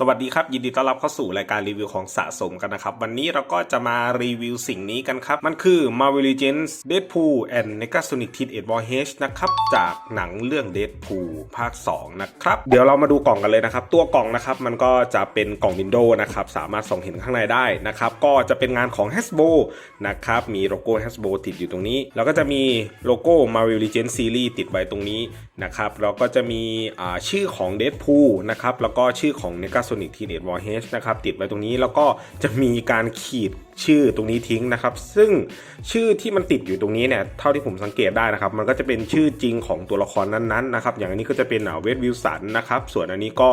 สวัสดีครับ ยินดีต้อนรับเข้าสู่รายการรีวิวของสะสมกันนะครับ วันนี้เราก็จะมารีวิวสิ่งนี้กันครับ มันคือ Marvel Legends Deadpool and Negasonic Teenage War H นะครับ จากหนังเรื่อง Deadpool ภาค 2 นะครับ เดี๋ยวเรามาดูกล่องกันเลยนะครับ ตัวกล่องนะครับ มันก็จะเป็นกล่องวินโดว์นะครับ สามารถส่องเห็นข้างในได้นะครับ ก็จะเป็นงานของ Hasbro นะครับ มีโลโก้ Hasbro ติดอยู่ตรงนี้ แล้วก็จะมีโลโก้ Marvel Legends Series ติดไว้ตรงนี้นะครับแล้วก็จะมีชื่อของ Deadpool นะครับแล้วก็ชื่อของ Negasonic Teenage War H นะครับติดไว้ตรงนี้แล้วก็จะมีการขีด ชื่อตรงนี้ทิ้งนะครับ ซึ่งชื่อที่มันติดอยู่ตรงนี้เนี่ยเท่าที่ผมสังเกตได้นะครับ มันก็จะเป็นชื่อจริงของตัวละครนั้นๆนะครับ อย่างอันนี้ก็จะเป็นเวทวิลสันนะครับ ส่วนอันนี้ก็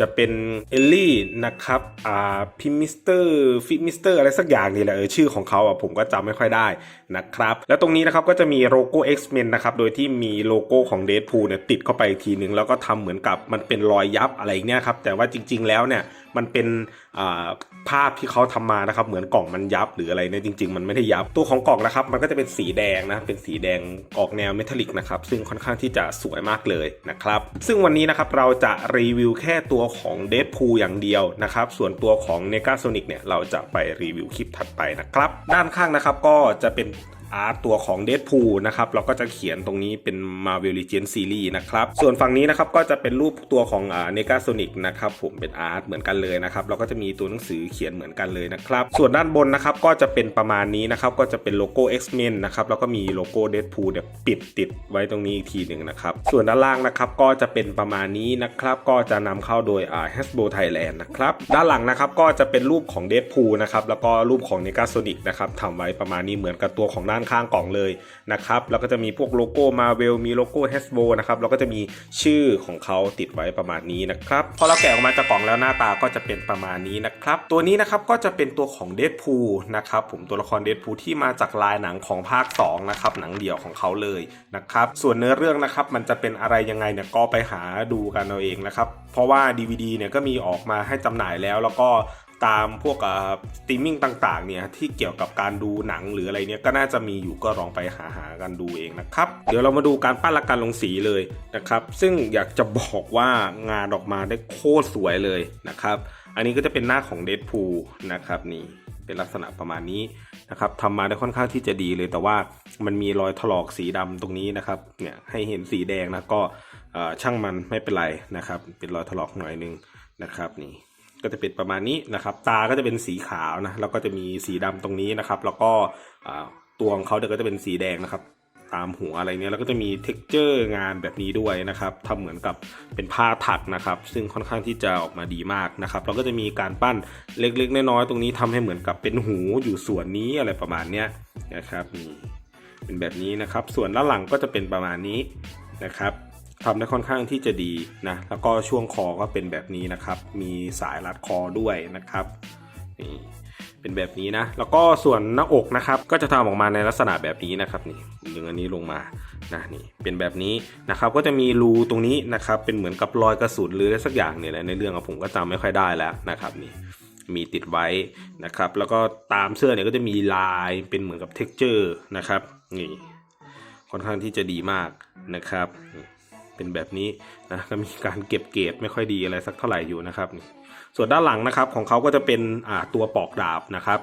จะเป็นเอลลี่นะครับอ่าพิมิสเตอร์ฟิมิสเตอร์อะไรสักอย่างนี่แหละเออชื่อของเขาอะผมก็จำไม่ค่อยได้นะครับ แล้วตรงนี้นะครับก็จะมีโลโก้ X-Men นะครับ โดยที่มีโลโก้ของ Deadpool เนี่ยติดเข้าไปทีหนึ่งแล้วก็ทำเหมือนกับมันเป็นรอยยับอะไรเงี้ยครับแต่ว่าจริง ๆแล้วเนี่ยมันเป็นภาพที่เขาทำมานะครับ เหมือนกล่องมันยับหรืออะไรเนี่ยจริง ๆ มันไม่ได้ยับตัวของกล่องนะครับ มันก็จะเป็นสีแดงนะเป็นสีแดงออกแนวเมทัลลิกนะครับซึ่งค่อนข้างที่จะสวยมากเลยนะครับซึ่งวันนี้นะครับเราจะรีวิวแค่ตัวของเดฟพูอย่างเดียวนะครับส่วนตัวของเนกาโซนิกเนี่ยเราจะไปรีวิวคลิปถัดไปนะครับด้านข้างนะครับก็จะเป็น อาร์ตตัวของ Deadpool นะครับเราก็จะเขียนตรงนี้เป็น Marvel Legends Series นะครับส่วนฝั่งนี้นะครับก็จะเป็นรูปตัวของอ่า Negasonic นะครับผมเป็นอาร์ตเหมือนกันเลยนะครับเราก็จะมีตัวหนังสือเขียนเหมือนกันเลยนะครับส่วนด้านบนนะครับก็จะเป็นประมาณนี้นะครับก็จะเป็นโลโก้ X-Men นะครับแล้วก็มีโลโก้ Deadpool เนี่ยปิดติดไว้ตรงนี้อีกทีหนึ่งนะครับส่วนด้านล่างนะครับก็จะเป็นประมาณนี้นะครับก็จะนำเข้าโดยอ่า Hasbro Thailand นะครับด้านหลังนะครับก็จะเป็นรูปของ Deadpool นะครับแล้วก็รูปของ Negasonic นะครับทำไว้ประมาณนี้เหมือนกับตัวของด้านข้างกล่องเลยนะครับ แล้วก็จะมีพวกโลโก้ Marvel มีโลโก้ Hasbro นะครับแล้วก็จะมีชื่อของเขาติดไว้ประมาณนี้นะครับพอเราแกะออกมาจากกล่องแล้วหน้าตาก็จะเป็นประมาณนี้นะครับ ตัวนี้นะครับก็จะเป็นตัวของ Deadpool นะครับผมตัวละคร Deadpool ที่มาจากลายหนังของภาค2นะครับหนังเดี่ยวของเขาเลยนะครับส่วนเนื้อเรื่องนะครับมันจะเป็นอะไรยังไงเนี่ยก็ไปหาดูกันเอาเองนะครับเพราะว่า DVD เนี่ยก็มีออกมาให้จำหน่ายแล้วแล้วก็ ตามพวกสตรีมมิ่งต่างๆเนี่ยที่เกี่ยวกับการดูหนังหรืออะไรเนี่ยก็น่าจะมีอยู่ก็ลองไปหาหากันดูเองนะครับ เดี๋ยวเรามาดูการปั้นและการลงสีเลยนะครับ ซึ่งอยากจะบอกว่างานออกมาได้โคตรสวยเลยนะครับ อันนี้ก็จะเป็นหน้าของเด p พูนะครับนี่เป็นลักษณะประมาณนี้นะครับทำมาได้ค่อนข้างที่จะดีเลย แต่ว่ามันมีรอยถลอกสีดำตรงนี้นะครับเนี่ยให้เห็นสีแดงนะก็ช่างมันไม่เป็นไรนะครับ เป็นรอยถลอกหน่อยนึงนะครับนี่ ก็จะเป็นประมาณนี้นะครับ ตาก็จะเป็นสีขาวนะแล้วก็จะมีสีดำตรงนี้นะครับ แล้วก็ตัวของเขาเนี่ยก็จะเป็นสีแดงนะครับ ตามหัวอะไรเนี้ยแล้วก็จะมีเท็กเจอร์งานแบบนี้ด้วยนะครับทำเหมือนกับเป็นผ้าถักนะครับ ซึ่งค่อนข้างที่จะออกมาดีมากนะครับแล้วก็จะมีการปั้นเล็กๆน้อยๆตรงนี้ทำให้เหมือนกับเป็นหูอยู่ส่วนนี้อะไรประมาณเนี้ยนะครับนี่เป็นแบบนี้นะครับ ส่วนด้านหลังก็จะเป็นประมาณนี้นะครับ ทำได้ค่อนข้างที่จะดีนะแล้วก็ช่วงคอก็เป็นแบบนี้นะครับ มีสายรัดคอด้วยนะครับนี่เป็นแบบนี้นะ แล้วก็ส่วนหน้าอกนะครับก็จะทำออกมาในลักษณะแบบนี้นะครับนี่ดึงอันนี้ลงมานะนี่เป็นแบบนี้นะครับก็จะมีรูตรงนี้นะครับเป็นเหมือนกับรอยกระสุนหรืออะไรสักอย่างเนี่ยแหละในเรื่องขอะผมก็จำไม่ค่อยได้แล้วนะครับนี่มีติดไว้นะครับ แล้วก็ตามเสื้อเนี่ยก็จะมีลายเป็นเหมือนกับเท็กเจอร์นะครับนี่ค่อนข้างที่จะดีมากนะครับ เป็นแบบนี้นะก็มีการเก็บเกรดไม่ค่อยดีอะไรสักเท่าไหร่อยู่นะครับนี่ส่วนด้านหลังนะครับของเขาก็จะเป็นอ่าตัวปอกดาบนะครับ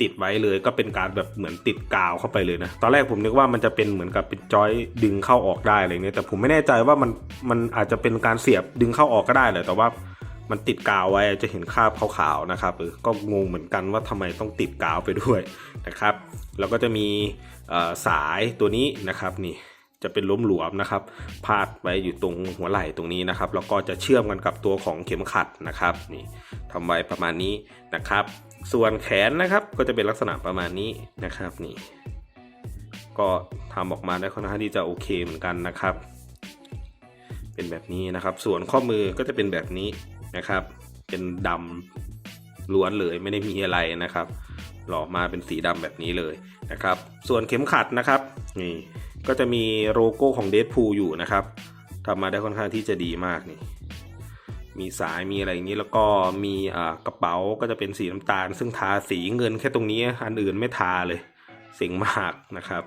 ติดไว้เลยก็เป็นการแบบเหมือนติดกาวเข้าไปเลยนะตอนแรกผมนึกว่ามันจะเป็นเหมือนกับเป็นจอยดึงเข้าออกได้อะไรเงี้ยแต่ผมไม่แน่ใจว่ามันมันอาจจะเป็นการเสียบดึงเข้าออกก็ได้แหละแต่ว่ามันติดกาวไว้จะเห็นคราบขาวๆนะครับเออก็งงเหมือนกันว่าทำไมต้องติดกาวไปด้วยนะครับ แล้วก็จะมีสายตัวนี้นะครับนี่ จะเป็นล้มหลวมนะครับ พาดไว้อยู่ตรงหัวไหล่ตรงนี้นะครับ แล้วก็จะเชื่อมกันกับตัวของเข็มขัดนะครับ นี่ทำไว้ประมาณนี้นะครับ ส่วนแขนนะครับก็จะเป็นลักษณะประมาณนี้นะครับนี่ ก็ทำออกมาได้ค่อนข้างที่จะโอเคเหมือนกันนะครับ เป็นแบบนี้นะครับ ส่วนข้อมือก็จะเป็นแบบนี้นะครับ เป็นดำล้วนเลยไม่ได้มีอะไรนะครับ หล่อมาเป็นสีดำแบบนี้เลยนะครับ ส่วนเข็มขัดนะครับนี่ ก็จะมีโลโก้ของเด p พูอยู่นะครับทำมาได้ค่อนข้างที่จะดีมากนี่ มีสายมีอะไรอย่างนี้แล้วก็มีกระเป๋าก็จะเป็นสีน้ำตาล ซึ่งทาสีเงินแค่ตรงนี้อันอื่นไม่ทาเลยเสิงมากนะครับ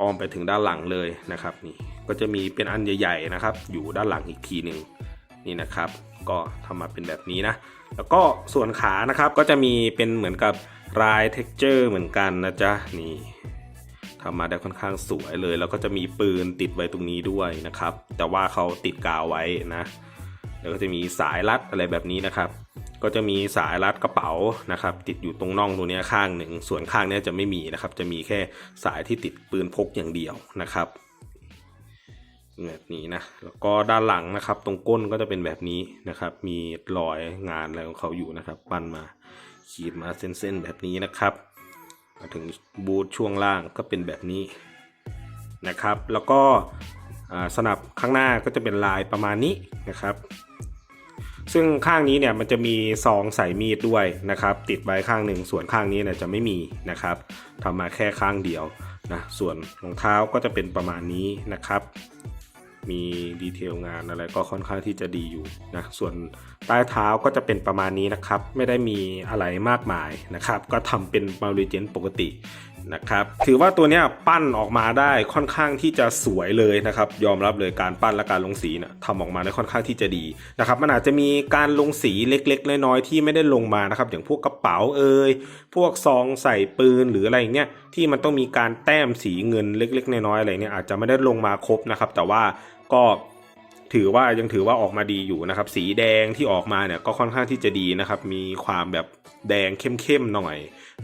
อ้อมไปถึงด้านหลังเลยนะครับนี่ก็จะมีเป็นอันใหญ่ๆนะครับ อยู่ด้านหลังอีกทีหนึ่งนี่นะครับ ก็ทำมาเป็นแบบนี้นะ แล้วก็ส่วนขานะครับก็จะมีเป็นเหมือนกับลายเท็กเจอร์เหมือนกันนะจ๊ะนี่ ทำมาได้ค่อนข้างสวยเลย แล้วก็จะมีปืนติดไว้ตรงนี้ด้วยนะครับ แต่ว่าเขาติดกาวไว้นะแล้วก็จะมีสายรัดอะไรแบบนี้นะครับ ก็จะมีสายรัดกระเป๋านะครับ ติดอยู่ตรงน่องตรงนี้ข้างหนึ่ง ส่วนข้างนี้จะไม่มีนะครับ จะมีแค่สายที่ติดปืนพกอย่างเดียวนะครับแบบนี้นะ แล้วก็ด้านหลังนะครับ ตรงก้นก็จะเป็นแบบนี้นะครับ มีรอยงานอะไรของเขาอยู่นะครับ ปั้นมาขีดมาเส้นๆแบบนี้นะครับ มาถึงบูทช่วงล่างก็เป็นแบบนี้นะครับ แล้วก็สนับข้างหน้าก็จะเป็นลายประมาณนี้นะครับ ซึ่งข้างนี้เนี่ยมันจะมีซองใส่มีดด้วยนะครับ ติดไว้ข้างหนึ่งส่วนข้างนี้เนี่ยจะไม่มีนะครับทำมาแค่ข้างเดียวนะส่วนรองเท้าก็จะเป็นประมาณนี้นะครับ มีดีเทลงานอะไรก็ค่อนข้างที่จะดีอยู่นะส่วนใต้เท้าก็จะเป็นประมาณนี้นะครับ ไม่ได้มีอะไรมากมายนะครับ ก็ทำเป็นมาริเจนปกติ นะครับถือว่าตัวนี้ปั้นออกมาได้ค่อนข้างที่จะสวยเลยนะครับยอมรับเลยการปั้นและการลงสีเนี่ยทำออกมาได้ค่อนข้างที่จะดีนะครับมันอาจจะมีการลงสีเล็กๆน้อยๆที่ไม่ได้ลงมานะครับอย่างพวกกระเป๋าเอ่ยพวกซองใส่ปืนหรืออะไรอย่างเงี้ยที่มันต้องมีการแต้มสีเงินเล็ก ๆ น้อยๆอะไรเนี่ยอาจจะไม่ได้ลงมาครบนะครับแต่ว่าก็ ถือว่ายังถือว่าออกมาดีอยู่นะครับ สีแดงที่ออกมาเนี่ยก็ค่อนข้างที่จะดีนะครับ มีความแบบแดงเข้มๆหน่อย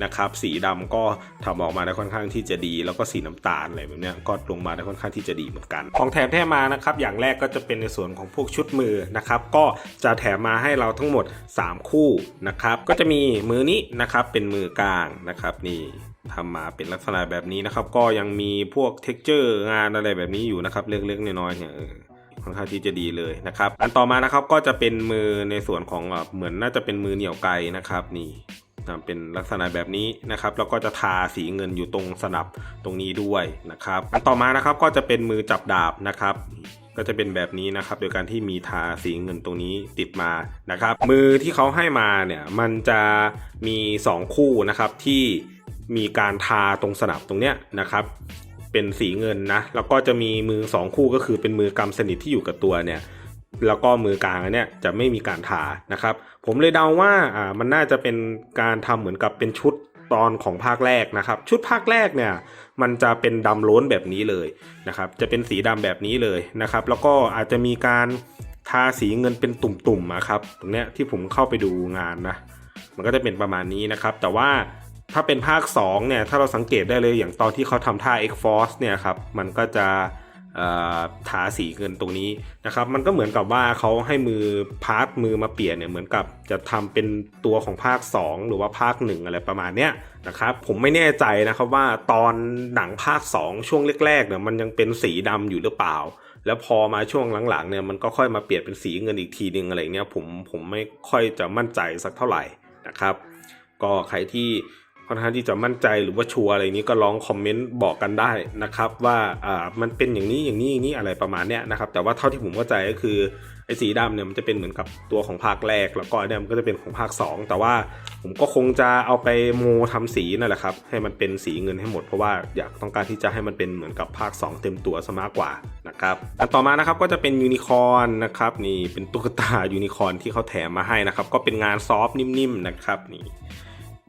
นะครับ สีดำก็ทำออกมาได้ค่อนข้างที่จะดี แล้วก็สีน้ำตาลอะไรแบบเนี้ยก็ลงมาได้ค่อนข้างที่จะดีเหมือนกัน ของแถมแถมมานะครับ อย่างแรกก็จะเป็นในส่วนของพวกชุดมือนะครับ ก็จะแถมมาให้เราทั้งหมด 3 คู่นะครับ ก็จะมีมือนี้นะครับ เป็นมือกลางนะครับนี่ทำมาเป็นลักษณะแบบนี้นะครับ ก็ยังมีพวกเท็กเจอร์งานอะไรแบบนี้อยู่นะครับ เล็กๆน้อยๆเนี่ยเออ ค่อนข้างที่จะดีเลยนะครับ อันต่อมานะครับก็จะเป็นมือในส่วนของเอ่อเหมือนน่าจะเป็นมือเหนี่ยวไกนะครับนี่ทำเป็นลักษณะแบบนี้นะครับ แล้วก็จะทาสีเงินอยู่ตรงสนับตรงนี้ด้วยนะครับ อันต่อมานะครับก็จะเป็นมือจับดาบนะครับ ก็จะเป็นแบบนี้นะครับ โดยการที่มีทาสีเงินตรงนี้ติดมานะครับ มือที่เขาให้มาเนี่ยมันจะมี 2 คู่นะครับที่มีการทาตรงสนับตรงเนี้ยนะครับ เป็นสีเงินนะ แล้วก็จะมีมือ 2 คู่ก็คือเป็นมือกำสนิทที่อยู่กับตัวเนี่ยแล้วก็มือกลางเนี่ยจะไม่มีการทานะครับ ผมเลยเดาว่าอ่ามันน่าจะเป็นการทำเหมือนกับเป็นชุดตอนของภาคแรกนะครับ ชุดภาคแรกเนี่ยมันจะเป็นดำโล้นแบบนี้เลยนะครับจะเป็นสีดำแบบนี้เลยนะครับ แล้วก็อาจจะมีการทาสีเงินเป็นตุ่มๆนะครับตรงเนี้ยที่ผมเข้าไปดูงานนะมันก็จะเป็นประมาณนี้นะครับ แต่ว่า ถ้าเป็นภาค2เนี่ยถ้าเราสังเกตได้เลยอย่างตอนที่เขาทำท่า X-Force เนี่ยครับมันก็จะทาสีเงินตรงนี้นะครับมันก็เหมือนกับว่าเขาให้มือพาร์ทมือมาเปลี่ยนเนี่ยเหมือนกับจะทำเป็นตัวของภาค 2 หรือว่าภาค 1 อะไรประมาณเนี้ยนะครับผมไม่แน่ใจนะครับว่าตอนหนังภาค 2 ช่วงแรกๆเนี่ยมันยังเป็นสีดำอยู่หรือเปล่า แล้วพอมาช่วงหลังๆเนี่ยมันก็ค่อยมาเปลี่ยนเป็นสีเงินอีกทีนึงอะไรเงี้ยผมผมไม่ค่อยจะมั่นใจสักเท่าไหร่นะครับ ก็ใครที่ ค่อนข้างที่จะมั่นใจหรือว่าชัวร์อะไรนี้ก็ลองคอมเมนต์บอกกันได้นะครับ ว่าอ่ามันเป็นอย่างนี้อย่างนี้อย่างนี้อะไรประมาณเนี้ยนะครับ แต่ว่าเท่าที่ผมเข้าใจก็คือไอ้สีดำเนี่ยมันจะเป็นเหมือนกับตัวของภาคแรก แล้วก็เนี่ยมันก็จะเป็นของภาค 2 แต่ว่าผมก็คงจะเอาไปโมทำสีนั่นแหละครับ ให้มันเป็นสีเงินให้หมดเพราะว่าอยากต้องการที่จะให้มันเป็นเหมือนกับภาค 2 เต็มตัวซะมากกว่านะครับอันต่อมานะครับก็จะเป็นยูนิคอร์นนะครับนี่เป็นตุ๊กตายูนิคอร์นที่เขาแถมมาให้นะครับ ก็เป็นงานซอฟนิ่มๆนะครับนี่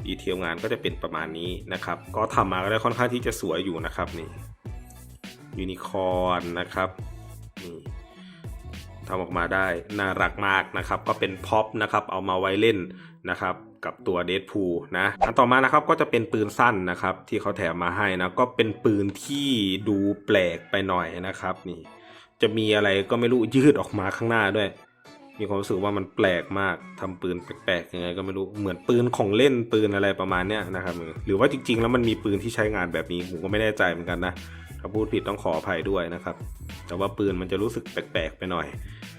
ดีเทลงานก็จะเป็นประมาณนี้นะครับ ก็ทำมาก็ได้ค่อนข้างที่จะสวยอยู่นะครับนี่ยูนิคอร์นนะครับนี่ทำออกมาได้น่ารักมากนะครับ ก็เป็นพ็อปนะครับเอามาไว้เล่นนะครับ กับตัวเด p พูนะอันต่อมานะครับก็จะเป็นปืนสั้นนะครับ ที่เขาแถมมาให้นะก็เป็นปืนที่ดูแปลกไปหน่อยนะครับ นี่ จะมีอะไรก็ไม่รู้ยืดออกมาข้างหน้าด้วย มีความรู้สึกว่ามันแปลกมากทำปืนแปลกๆยังไงก็ไม่รู้เหมือนปืนของเล่นปืนอะไรประมาณเนี้ยนะครับหรือว่าจริง ๆ แล้วมันมีปืนที่ใช้งานแบบนี้ผมก็ไม่แน่ใจเหมือนกันนะถ้าพูดผิดต้องขออภัยด้วยนะครับ แต่ว่าปืนมันจะรู้สึกแปลกๆไปหน่อย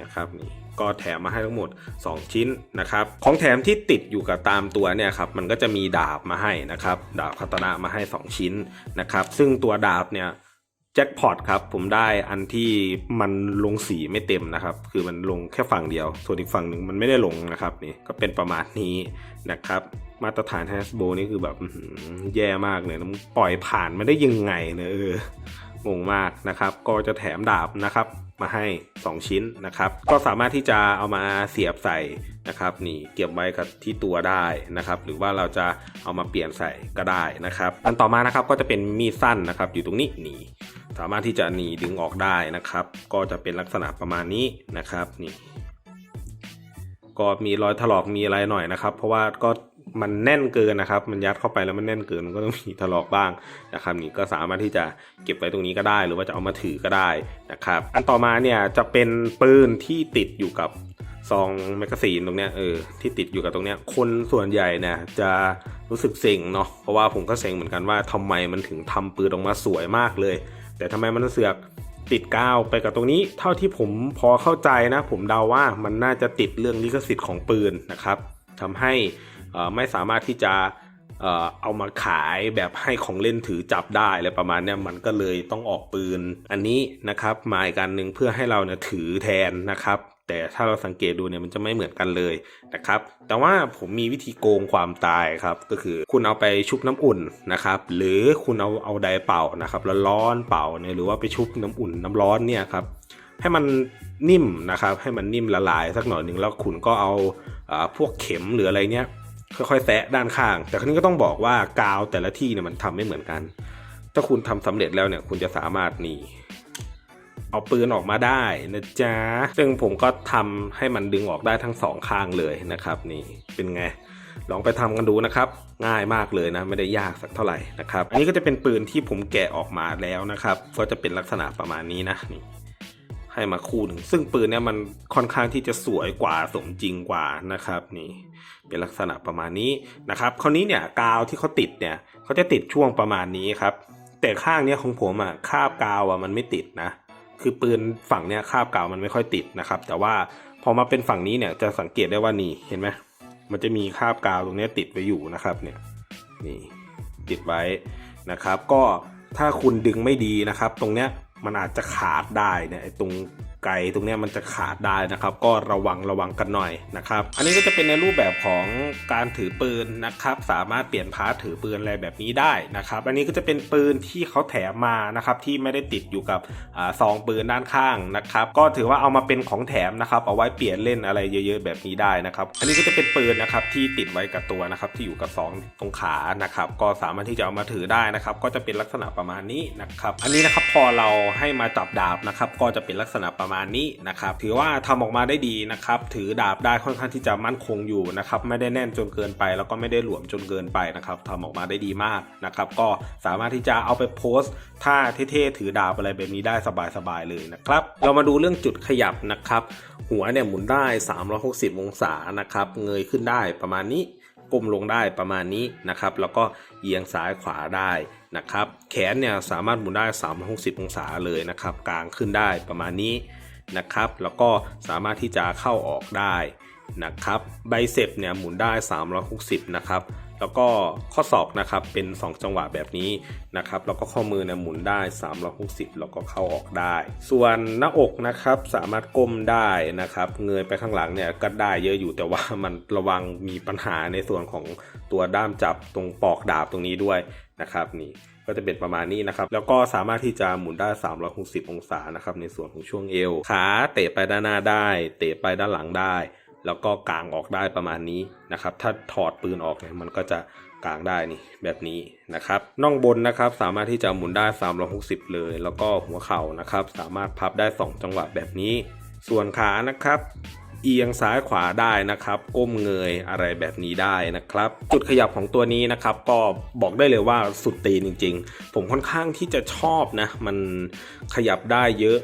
นะครับนี่ก็แถมมาให้ทั้งหมด 2 ชิ้นนะครับ ของแถมที่ติดอยู่กับตามตัวเนี่ยครับมันก็จะมีดาบมาให้นะครับ ดาบคาตานะมาให้ 2 ชิ้นนะครับ ซึ่งตัวดาบเนี่ย จ็คพอตครับ ผมได้อันที่มันลงสีไม่เต็มนะครับ คือมันลงแค่ฝั่งเดียว ส่วนอีกฝั่งหนึ่งมันไม่ได้ลงนะครับนี่ก็เป็นประมาณนี้นะครับ มาตรฐาน Hasbro นี่คือแบบแย่มากเลยนะมึงปล่อยผ่านไม่ได้ยังไงเนี่ยเอองงมากนะครับ ก็จะแถมดาบนะครับ มาให้ 2 ชิ้นนะครับ ก็สามารถที่จะเอามาเสียบใส่นะครับ นี่เก็บไว้กับที่ตัวได้นะครับ หรือว่าเราจะเอามาเปลี่ยนใส่ก็ได้นะครับ อันต่อมานะครับก็จะเป็นมีดสั้นนะครับ อยู่ตรงนี้นี่ สามารถที่จะหนีดึงออกได้นะครับ ก็จะเป็นลักษณะประมาณนี้นะครับนี่ก็มีรอยถลอกมีอะไรหน่อยนะครับ เพราะว่าก็มันแน่นเกินนะครับ มันยัดเข้าไปแล้วมันแน่นเกินมันก็ต้องมีถลอกบ้างนะครับนี่ก็สามารถที่จะเก็บไว้ตรงนี้ก็ได้ หรือว่าจะเอามาถือก็ได้นะครับ อันต่อมาเนี่ยจะเป็นปืนที่ติดอยู่กับซองแมกกาซีนตรงเนี้ยเออที่ติดอยู่กับตรงเนี้ยคนส่วนใหญ่เนี่ยจะรู้สึกเซ็งเนาะเพราะว่าผมก็เซ็งเหมือนกันว่าทำไมมันถึงทำปืนออกมาสวยมากเลย แต่ทำไมมันเสือกติดกาวไปกับตรงนี้ เท่าที่ผมพอเข้าใจนะ ผมเดาว่ามันน่าจะติดเรื่องลิขสิทธิ์ของปืนนะครับทำให้อ่อไม่สามารถที่จะเอามาขายแบบให้ของเล่นถือจับได้อะไรประมาณนี้มันก็เลยต้องออกปืนอันนี้นะครับมาอีกการหนึ่งเพื่อให้เราเนี่ยถือแทนนะครับ แต่ถ้าเราสังเกตดูเนี่ยมันจะไม่เหมือนกันเลยนะครับ แต่ว่าผมมีวิธีโกงความตายครับ ก็คือคุณเอาไปชุบน้ำอุ่นนะครับ หรือคุณเอาเอาไดร์เป่านะครับแล้วร้อนเป่าเนี่ยหรือว่าไปชุบน้ำอุ่นน้ำร้อนเนี่ยครับให้มันนิ่มนะครับ ให้มันนิ่มละลายสักหน่อยหนึ่งแล้วคุณก็เอาอพวกเข็มหรืออะไรเนี้ยค่อยๆแตะด้านข้าง แต่ครั้นี้ก็ต้องบอกว่ากาวแต่ละที่เนี่ยมันทำไม่เหมือนกัน ถ้าคุณทำสำเร็จแล้วเนี่ยคุณจะสามารถนี่ เอาปืนออกมาได้นะจ๊ะ ซึ่งผมก็ทำให้มันดึงออกได้ทั้งสองข้างเลยนะครับ นี่เป็นไงลองไปทำกันดูนะครับ ง่ายมากเลยนะ ไม่ได้ยากสักเท่าไหร่นะครับ อันนี้ก็จะเป็นปืนที่ผมแกะออกมาแล้วนะครับ ก็จะเป็นลักษณะประมาณนี้นะนี่ให้มาคู่หนึ่งซึ่งปืนเนี่ยมันค่อนข้างที่จะสวยกว่าสมจริงกว่านะครับ นี่เป็นลักษณะประมาณนี้นะครับ คราวนี้เนี่ยกาวที่เขาติดเนี่ยเขาจะติดช่วงประมาณนี้ครับ แต่ข้างเนี้ยของผมอะคาบกาวอะมันไม่ติดนะ คือปืนฝั่งเนี้ยคาบกาวมันไม่ค่อยติดนะครับ แต่ว่าพอมาเป็นฝั่งนี้เนี่ยจะสังเกตได้ว่านี่เห็นไหมมันจะมีคาบกาวตรงเนี้ยติดไว้อยู่นะครับเนี่ยนี่ติดไว้นะครับ ก็ถ้าคุณดึงไม่ดีนะครับ ตรงเนี้ยมันอาจจะขาดได้เนี่ยตรง ไกลตรงนี้มันจะขาดได้นะครับ ก็ระวังระวังกันหน่อยนะครับ อันนี้ก็จะเป็นในรูปแบบของการถือปืนนะครับ สามารถเปลี่ยนพาร์ทถือปืนอะไรแบบนี้ได้นะครับ อันนี้ก็จะเป็นปืนที่เขาแถมมานะครับที่ไม่ได้ติดอยู่กับอซองปืนด้านข้างนะครับ ก็ถือว่าเอามาเป็นของแถมนะครับ เอาไว้เปลี่ยนเล่นอะไรเยอะๆ แบบนี้ได้นะครับ อันนี้ก็จะเป็นปืนนะครับที่ติดไว้กับตัวนะครับที่อยู่กับซองตรงขานะครับ ก็สามารถที่จะเอามาถือได้นะครับ ก็จะเป็นลักษณะประมาณนี้นะครับ อันนี้นะครับพอเราให้มาจับดาบนะครับ ก็จะเป็นลักษณะประมาณนี้นะครับ ถือว่าทำออกมาได้ดีนะครับ ถือดาบได้ค่อนข้างที่จะมั่นคงอยู่นะครับ ไม่ได้แน่นจนเกินไป แล้วก็ไม่ได้หลวมจนเกินไปนะครับทำออกมาได้ดีมากนะครับ ก็สามารถที่จะเอาไปโพสต์ท่าเท่ๆถือดาบอะไรแบบนี้ได้สบายๆเลยนะครับ เรามาดูเรื่องจุดขยับนะครับ หัวเนี่ยหมุนได้ 360 องศานะครับ เงยขึ้นได้ประมาณนี้ก้มลงได้ประมาณนี้นะครับ แล้วก็เอียงซ้ายขวาได้ นะครับ แขนเนี่ยสามารถหมุนได้ 360 องศาเลยนะครับ กลางขึ้นได้ประมาณนี้นะครับ แล้วก็สามารถที่จะเข้าออกได้นะครับไบเซปเนี่ยหมุนได้ 360 นะครับ แล้วก็ข้อศอกนะครับเป็น 2 จังหวะแบบนี้นะครับ แล้วก็ข้อมือเนี่ยหมุนได้ 360 แล้วก็เข้าออกได้ ส่วนหน้าอกนะครับสามารถก้มได้นะครับเงยไปข้างหลังเนี่ยก็ได้เยอะอยู่แต่ว่ามันระวังมีปัญหาในส่วนของตัวด้ามจับตรงปอกดาบตรงนี้ด้วย นะครับนี่ก็จะเป็นประมาณนี้นะครับ แล้วก็สามารถที่จะหมุนได้ 360 องศานะครับในส่วนของช่วงเอว ขาเตะไปด้านหน้าได้ เตะไปด้านหลังได้ แล้วก็กางออกได้ประมาณนี้นะครับ ถ้าถอดปืนออกเนี่ยมันก็จะกางได้นี่แบบนี้นะครับน่องบนนะครับสามารถที่จะหมุนได้ 360 เลย แล้วก็หัวเข่านะครับ สามารถพับได้ 2 จังหวะแบบนี้ ส่วนขานะครับ เอียงซ้ายขวาได้นะครับ ก้มเงยอะไรแบบนี้ได้นะครับ จุดขยับของตัวนี้นะครับ ก็บอกได้เลยว่าสุดตีนจริง ๆ ผมค่อนข้างที่จะชอบนะ มันขยับได้เยอะ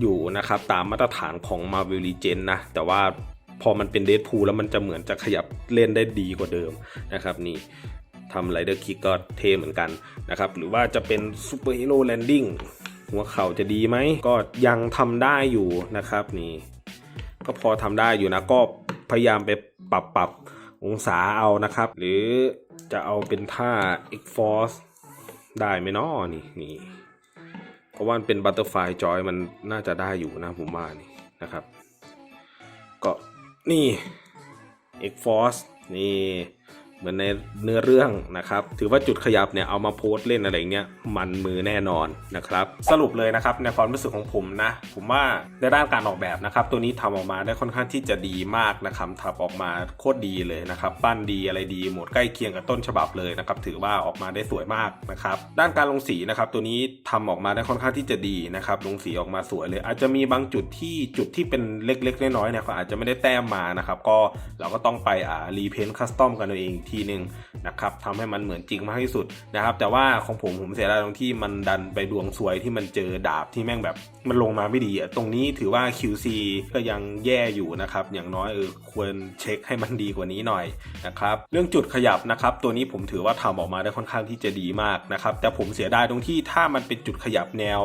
อยู่นะครับตามมาตรฐานของ Marvel Legends นะ แต่ว่าพอมันเป็นเด p พูแล้วมันจะเหมือนจะขยับเล่นได้ดีกว่าเดิมนะครับนี่ทำไรเดอร์คิกก็เทเหมือนกันนะครับหรือว่าจะเป็นซูเปอร์ฮีโร่แลนดิ้งหัวเข่าจะดีไหม ก็ยังทำได้อยู่นะครับนี่ ก็พอทำได้อยู่นะก็พยายามไปปรับปรับองศาเอานะครับ หรือจะเอาเป็นท่า X Force ได้ไหมเนาะนี่นี่เพราะว่ามันเป็นบัตเตอร์ไฟจอยมันน่าจะได้อยู่นะผมว่านี่นะครับ ก็นี่ X Force นี่ เหมือนในเนื้อเรื่องนะครับ ถือว่าจุดขยับเนี่ยเอามาโพสต์เล่นอะไรเงี้ยมันมือแน่นอนนะครับ สรุปเลยนะครับในความรู้สึกของผมนะ ผมว่าในด้านการออกแบบนะครับ ตัวนี้ทำออกมาได้ค่อนข้างที่จะดีมากนะครับทำออกมาโคตรดีเลยนะครับ ปั้นดีอะไรดีหมดใกล้เคียงกับต้นฉบับเลยนะครับ ถือว่าออกมาได้สวยมากนะครับ ด้านการลงสีนะครับ ตัวนี้ทำออกมาได้ค่อนข้างที่จะดีนะครับ ลงสีออกมาสวยเลย อาจจะมีบางจุดที่จุดที่เป็นเล็กๆน้อยๆเนี่ยเขาอาจจะไม่ได้แต้มมานะครับ ก็เราก็ต้องไปอ่ารีเพนคัสตอมกันเองอีกทีนึงนะครับทำให้มันเหมือนจริงมากที่สุดนะครับ แต่ว่าของผมผมเสียดายตรงที่มันดันไปดวงสวยที่มันเจอดาบที่แม่งแบบมันลงมาไม่ดีอะตรงนี้ถือว่า QC ก็ยังแย่อยู่นะครับ อย่างน้อยเออควรเช็คให้มันดีกว่านี้หน่อยนะครับ เรื่องจุดขยับนะครับ ตัวนี้ผมถือว่าทำออกมาได้ค่อนข้างที่จะดีมากนะครับ แต่ผมเสียดายตรงที่ถ้ามันเป็นจุดขยับแนว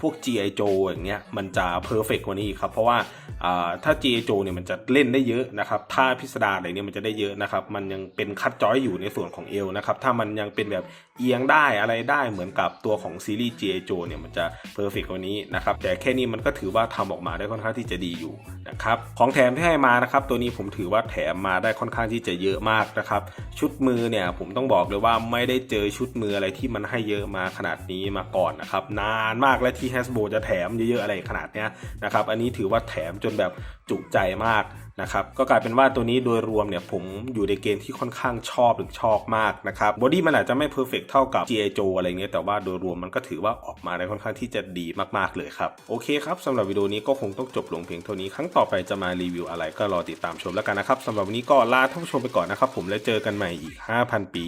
พวก G.I. Joe อย่างเงี้ยมันจะเพอร์เฟกกว่านี้ครับ เพราะว่าอ่าถ้า G.I. Joe เนี่ยมันจะเล่นได้เยอะนะครับถ้าพิสดารอะไรเนี่ยมันจะได้เยอะนะครับ มันยังเป็นคัดจอยอยู่ในส่วนของเอวนะครับถ้ามันยังเป็นแบบเอียงได้อะไรได้เหมือนกับตัวของซีรีส์ G.I. Joe เนี่ยมันจะเพอร์เฟกต์กว่านี้นะครับแต่แค่นี้มันก็ถือว่าทำออกมาได้ค่อนข้างที่จะดีอยู่นะครับของแถมที่ให้มานะครับตัวนี้ผมถือว่าแถมมาได้ค่อนข้างที่จะเยอะมากนะครับชุดมือเนี่ยผมต้องบอกเลยว่าไม่ได้เจอชุดมืออะไรที่มันให้เยอะมาขนาดนี้มาก่อนนะครับนานมากและที่ Hasbro จะแถมเยอะๆอะไรขนาดเนี้ยนะครับอันนี้ถือว่าแถมจนแบบจุใจมาก นะครับก็กลายเป็นว่าตัวนี้โดยรวมเนี่ยผมอยู่ในเกณฑ์ที่ค่อนข้างชอบหรือชอบมากนะครับบอดี้มันอาจจะไม่เพอร์เฟกเท่ากับ G.I. Joe อะไรเงี้ยแต่ว่าโดยรวมมันก็ถือว่าออกมาได้ค่อนข้างที่จะดีมากๆเลยครับ โอเคครับสำหรับวิดีโอนี้ก็คงต้องจบลงเพียงเท่านี้ ครั้งต่อไปจะมารีวิวอะไรก็รอติดตามชมแล้วกันนะครับสำหรับวันนี้ก็ลาท่านผู้ชมไปก่อนนะครับผมแล้วเจอกันใหม่อีก 5,000 ปี